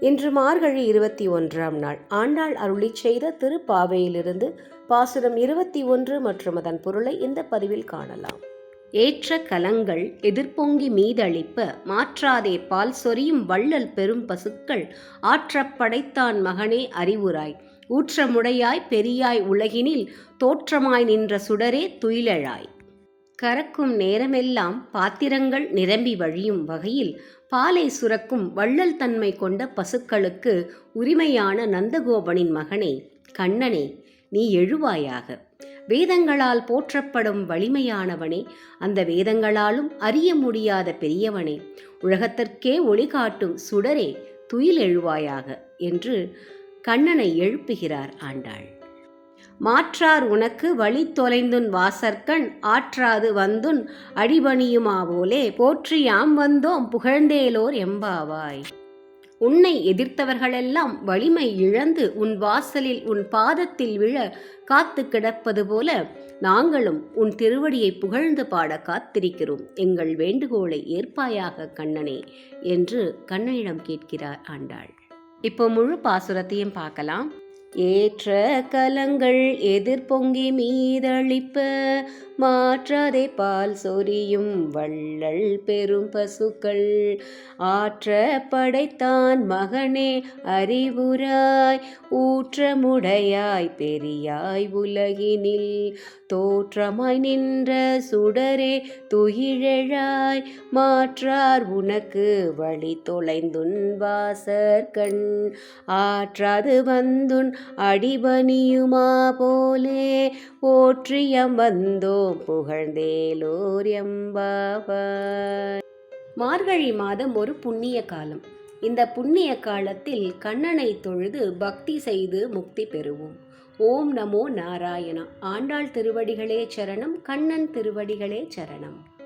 இன்று மார்கழி இருபத்தி ஒன்றாம் நாள். ஆண்டாள் அருளி செய்த திருப்பாவையிலிருந்து பாசுரம் இருபத்தி ஒன்று மற்றும் அதன் பொருளை இந்த பதிவில் காணலாம். ஏற்ற கலங்கள் எதிர்பொங்கி மீதளிப்ப மாற்றாதே பால் சொரியும் வள்ளல் பெரும் பசுக்கள் ஆற்றப் படைத்தான் மகனே அறிவுராய். ஊற்றமுடையாய் பெரியாய் உலகினில் தோற்றமாய் நின்ற சுடரே துயிலழாய். கறக்கும் நேரமெல்லாம் பாத்திரங்கள் நிரம்பி வழியும் வகையில் பாலை சுரக்கும் வள்ளல் தன்மை கொண்ட பசுக்களுக்கு உரிமையான நந்தகோபனின் மகனே கண்ணனே நீ எழுவாயாக. வேதங்களால் போற்றப்படும் வலிமையானவனே அந்த வேதங்களாலும் அறிய முடியாத பெரியவனே உலகத்திற்கே ஒளி காட்டும் சுடரே துயில் எழுவாயாக என்று கண்ணனை எழுப்புகிறார் ஆண்டாள். மாற்றார் உனக்கு வழி தொலைந்துன் வாசற்கண் ஆற்றாது வந்துன் அடிபணியுமாவோலே போற்றியாம் வந்தோம் புகழ்ந்தேலோர் எம்பாவாய். உன்னை எதிர்த்தவர்களெல்லாம் வலிமை இழந்து உன் வாசலில் உன் பாதத்தில் விழ காத்து கிடப்பது போல நாங்களும் உன் திருவடியை புகழ்ந்து பாட காத்திருக்கிறோம். எங்கள் வேண்டுகோளை ஏற்பாயாக கண்ணனே என்று கண்ணனிடம் கேட்கிறார் ஆண்டாள். இப்போ முழு பாசுரத்தையும் பார்க்கலாம். ஏற்ற கலங்கள் எதிர்பொங்கி மீதளிப்ப மாற்றாதே பால் சொரியும் வள்ளல் பெரும் பசுக்கள். ஆற்ற படைத்தான் மகனே அறிவுராய் ஊற்றமுடையாய் பெரியாய் உலகினில். தோற்றமாய் நின்ற சுடரே துயிழழாய் மாற்றார் உனக்கு வழி தொலைந்துன் வாசற்கண். ஆற்றாது வந்துன் அடிபணியுமா போலே போற்றியம் வந்தோம் புகழ்ந்தேலோர் எம்பாவாய் மார்கழி மாதம் ஒரு புண்ணிய காலம். இந்த புண்ணிய காலத்தில் கண்ணனை தொழுது பக்தி செய்து முக்தி பெறுவோம். ஓம் நமோ நாராயணா. ஆண்டாள் திருவடிகளே சரணம் கண்ணன் திருவடிகளே சரணம்.